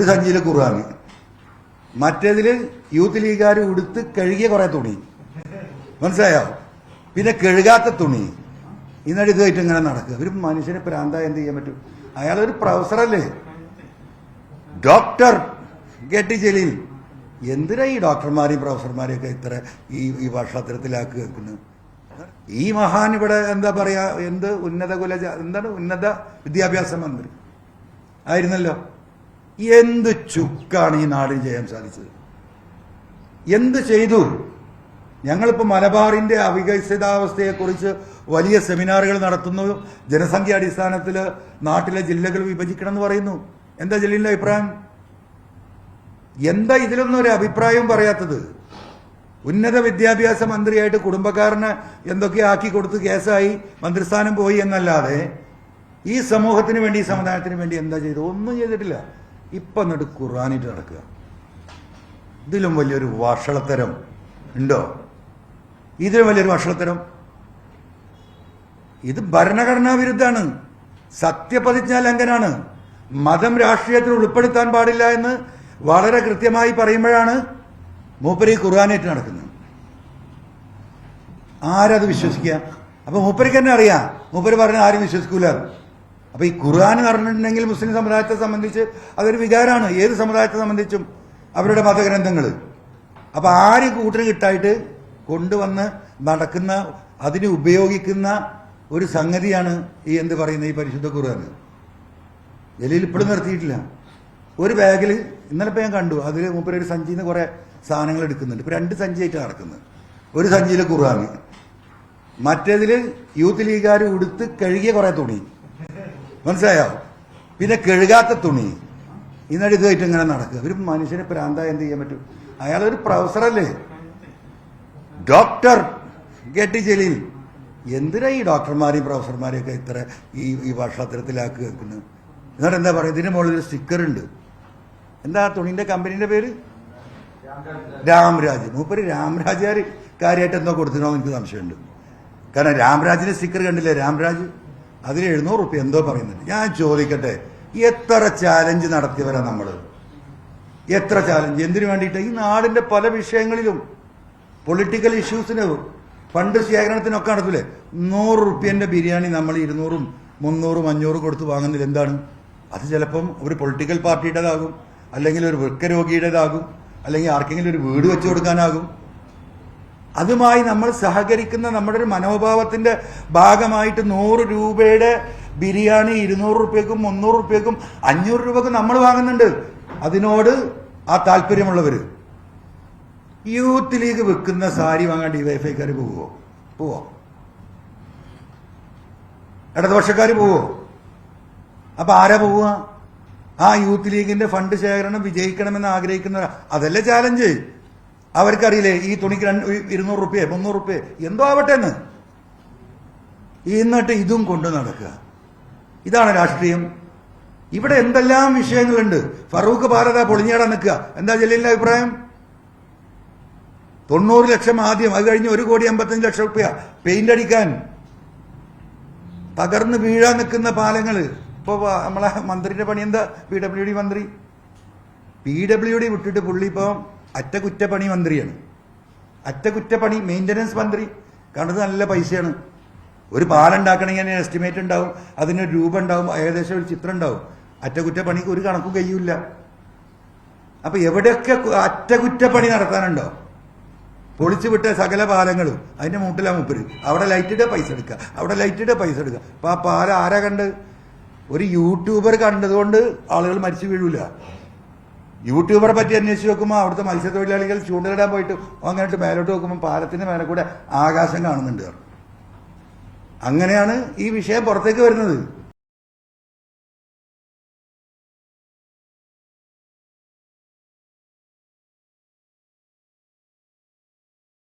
ഒരു സഞ്ചിയിൽ ഖുർആൻ മറ്റേതിൽ യൂത്ത് ലീഗുകാർ ഉടുത്ത് കഴുകിയ കുറെ തുണി. മനസ്സിലായോ? പിന്നെ കഴുകാത്ത തുണി. ഇന്നടി ഇതായിട്ട് ഇങ്ങനെ നടക്കുക. ഒരു മനുഷ്യനെ പ്രാന്തായ എന്ത് ചെയ്യാൻ പറ്റും? അയാളൊരു പ്രൊഫസറല്ലേ? ഡോക്ടർ. ഗെട്ടി ജലീൽ. എന്തിനാ ഈ ഡോക്ടർമാരെയും പ്രൊഫസർമാരെയും ഒക്കെ ഇത്ര ഈ ഈ വർഷത്തരത്തിലാക്കി വെക്കുന്നത്? ഈ മഹാൻ ഇവിടെ എന്താ പറയാ എന്ത് ഉന്നത കുല എന്താണ് ഉന്നത വിദ്യാഭ്യാസ മന്ത്രി? ആയിരുന്നല്ലോ. എന്ത് ചുക്കാണ് ഈ നാടിന് ചെയ്യാൻ സാധിച്ചത്? എന്ത് ചെയ്തു? ഞങ്ങളിപ്പോൾ മലബാറിന്റെ അവികസിതാവസ്ഥയെക്കുറിച്ച് വലിയ സെമിനാറുകൾ നടത്തുന്നു. ജനസംഖ്യ അടിസ്ഥാനത്തിൽ നാട്ടിലെ ജില്ലകൾ വിഭജിക്കണം എന്ന് പറയുന്നു. എന്താ ജില്ലയിലെ അഭിപ്രായം? എന്താ ഇതിലൊന്നും ഒരു അഭിപ്രായം പറയാത്തത്? ഉന്നത വിദ്യാഭ്യാസ മന്ത്രിയായിട്ട് കുടുംബക്കാരന് എന്തൊക്കെ ആക്കി കൊടുത്ത് കേസായി മന്ത്രിസ്ഥാനം പോയി എന്നല്ലാതെ ഈ സമൂഹത്തിന് വേണ്ടി ഈ സമുദായത്തിന് വേണ്ടി എന്താ ചെയ്തു ഒന്നും ചെയ്തിട്ടില്ല. ഇപ്പൊ എന്നിട്ട് ഖുറാനിട്ട് നടക്കുക. ഇതിലും വലിയൊരു വഷളത്തരം ഉണ്ടോ? ഇതിലും വലിയൊരു വഷളത്തരം? ഇത് ഭരണഘടനാ വിരുദ്ധാണ് സത്യപ്രതിജ്ഞാ ലംഘനാണ്. മതം രാഷ്ട്രീയത്തിൽ ഉൾപ്പെടുത്താൻ പാടില്ല എന്ന് വളരെ കൃത്യമായി പറയുമ്പോഴാണ് മൂപ്പരി ഖുർആാനേറ്റ് നടക്കുന്നത്. ആരത് വിശ്വസിക്കുക? അപ്പൊ മൂപ്പരിക്ക് തന്നെ അറിയാം. മൂപ്പര് പറഞ്ഞ ആരും വിശ്വസിക്കൂല. അപ്പൊ ഈ ഖുർആൻ പറഞ്ഞിട്ടുണ്ടെങ്കിൽ മുസ്ലിം സമുദായത്തെ സംബന്ധിച്ച് അതൊരു വികാരമാണ്. ഏത് സമുദായത്തെ സംബന്ധിച്ചും അവരുടെ മതഗ്രന്ഥങ്ങൾ അപ്പൊ ആര് കൂട്ടർ കിട്ടായിട്ട് കൊണ്ടുവന്ന് നടക്കുന്ന അതിന് ഉപയോഗിക്കുന്ന ഒരു സംഗതിയാണ് ഈ എന്ത് പറയുന്ന ഈ പരിശുദ്ധ ഖുർആൻ. ജലീൽ ഇപ്പോഴും നിർത്തിയിട്ടില്ല. ഒരു ബാഗിൽ ഇന്നലെ ഇപ്പം ഞാൻ കണ്ടു അതിൽ മൂപ്പര് ഒരു സഞ്ചിയിൽ നിന്ന് കുറെ സാധനങ്ങൾ എടുക്കുന്നുണ്ട്. ഇപ്പൊ രണ്ട് സഞ്ചിയായിട്ട് നടക്കുന്നത്. ഒരു സഞ്ചിയിൽ ഖുർആൻ. മറ്റേതിൽ യൂത്ത് ലീഗുകാർ ഉടുത്ത് കഴുകിയ കുറെ തുണി. മനസ്സിലായോ? പിന്നെ കഴുകാത്ത തുണി. ഇന്നടി ഇതായിട്ട് ഇങ്ങനെ നടക്കുക. ഒരു മനുഷ്യനെ പ്രാന്തായ എന്ത് ചെയ്യാൻ പറ്റും? അയാളൊരു പ്രൊഫസറല്ലേ? ഡോക്ടർ. കേട്ടി ജലീൽ എന്തിനാ ഈ ഡോക്ടർമാരെയും പ്രൊഫസർമാരെയും ഒക്കെ ഇത്ര ഈ ഈ വർഷത്തരത്തിലാക്കി വെക്കുന്നത്? എന്നിട്ട് എന്താ പറയുക? ഇതിന് മുകളിൽ ഒരു സ്റ്റിക്കർ ഉണ്ട്. എന്താ തുണിന്റെ കമ്പനീന്റെ പേര്? രാംരാജ്. മൂപ്പര് രാംരാജുകാർ കാര്യമായിട്ട് എന്തോ കൊടുത്തിനോ എനിക്ക് സംശയമുണ്ട്. കാരണം രാംരാജിന്റെ സ്റ്റിക്കർ കണ്ടില്ലേ? രാംരാജ്? അതിൽ എഴുന്നൂറ് റുപ്യ എന്തോ പറയുന്നുണ്ട്. ഞാൻ ചോദിക്കട്ടെ എത്ര ചാലഞ്ച് നടത്തിയവരാ നമ്മൾ? എത്ര ചാലഞ്ച് എന്തിനു വേണ്ടിയിട്ട്? ഈ നാടിന്റെ പല വിഷയങ്ങളിലും പൊളിറ്റിക്കൽ ഇഷ്യൂസിന് ഫണ്ട് ശേഖരണത്തിനൊക്കെ നടത്തൂലേ? നൂറ് റുപ്യന്റെ ബിരിയാണി നമ്മൾ ഇരുന്നൂറും മുന്നൂറും അഞ്ഞൂറും കൊടുത്ത് വാങ്ങുന്നില്ല എന്താണ്? അത് ചിലപ്പം ഒരു പൊളിറ്റിക്കൽ പാർട്ടിയുടേതാകും അല്ലെങ്കിൽ ഒരു വൃക്കരോഗിയുടേതാകും അല്ലെങ്കിൽ ആർക്കെങ്കിലും ഒരു വീട് വെച്ചു കൊടുക്കാനാകും. അതുമായി നമ്മൾ സഹകരിക്കുന്ന നമ്മുടെ ഒരു മനോഭാവത്തിന്റെ ഭാഗമായിട്ട് നൂറ് രൂപയുടെ ബിരിയാണി ഇരുന്നൂറ് റുപ്യക്കും മുന്നൂറ് റുപ്യക്കും അഞ്ഞൂറ് രൂപക്കും നമ്മൾ വാങ്ങുന്നുണ്ട്. അതിനോട് ആ താല്പര്യമുള്ളവർ യൂത്ത് ലീഗ് വെക്കുന്ന സാരി വാങ്ങാൻ ഡിവൈഫൈക്കാർ പോവോ? പോവോ. ഇടതുപക്ഷക്കാർ പോവോ? അപ്പൊ ആരാ പോവുക? ആ യൂത്ത് ലീഗിന്റെ ഫണ്ട് ശേഖരണം വിജയിക്കണമെന്ന് ആഗ്രഹിക്കുന്നവരാ. അതല്ലേ ചാലഞ്ച് അവർക്കറിയില്ലേ ഈ തുണിക്ക് ഇരുന്നൂറ് റുപ്യ മുന്നൂറ് റുപ്യ എന്തോ ആവട്ടെ എന്ന് എന്നിട്ട് ഇതും കൊണ്ട് നടക്കുക. ഇതാണ് രാഷ്ട്രീയം. ഇവിടെ എന്തെല്ലാം വിഷയങ്ങളുണ്ട്? ഫറൂഖ് ഭാരത പൊളിഞ്ഞാടാൻ നിൽക്കുക. എന്താ ജലീലിന്റെ അഭിപ്രായം? തൊണ്ണൂറ് ലക്ഷം ആദ്യം അത് കഴിഞ്ഞ് ഒരു കോടി അമ്പത്തഞ്ച് ലക്ഷം റുപ്യ. പെയിന്റ് അടിക്കാൻ. തകർന്ന് വീഴാൻ നിൽക്കുന്ന പാലങ്ങൾ ഇപ്പൊ നമ്മളെ മന്ത്രിന്റെ പണി എന്താ? പി ഡബ്ല്യു ഡി മന്ത്രി. പി ഡബ്ല്യു ഡി വിട്ടിട്ട് പുള്ളി ഇപ്പൊ അറ്റകുറ്റപ്പണി മന്ത്രിയാണ്. അറ്റകുറ്റപ്പണി മെയിന്റനൻസ് മന്ത്രി. കണ്ടത് നല്ല പൈസയാണ്. ഒരു പാലുണ്ടാക്കണമെങ്കിൽ അതിന് എസ്റ്റിമേറ്റ് ഉണ്ടാവും. അതിന് ഒരു രൂപ ഉണ്ടാവും. ഏകദേശം ഒരു ചിത്രം ഉണ്ടാവും. അറ്റകുറ്റപ്പണിക്ക് ഒരു കണക്കും കഴിയൂല അപ്പൊ എവിടെയൊക്കെ അറ്റകുറ്റപ്പണി നടത്താനുണ്ടോ? പൊളിച്ചു വിട്ട സകല പാലങ്ങളും അതിന്റെ മൂട്ടിലാ മുപ്പര്. അവിടെ ലൈറ്റിടെ പൈസ എടുക്കുക. അവിടെ ലൈറ്റിടെ പൈസ എടുക്കുക. അപ്പൊ ആ പാലം ആരാ കണ്ട്? ഒരു യൂട്യൂബർ കണ്ടതുകൊണ്ട് ആളുകൾ മരിച്ചു വീഴൂല. യൂട്യൂബറെ പറ്റി അന്വേഷിച്ച് നോക്കുമ്പോൾ അവിടുത്തെ മത്സ്യത്തൊഴിലാളികൾ ചൂണ്ടലിടാൻ പോയിട്ട് അങ്ങോട്ട് മേലോട്ട് നോക്കുമ്പോൾ പാലത്തിന്റെ മേലെ കൂടെ ആകാശം കാണുന്നുണ്ട്. അങ്ങനെയാണ് ഈ വിഷയം പുറത്തേക്ക് വരുന്നത്.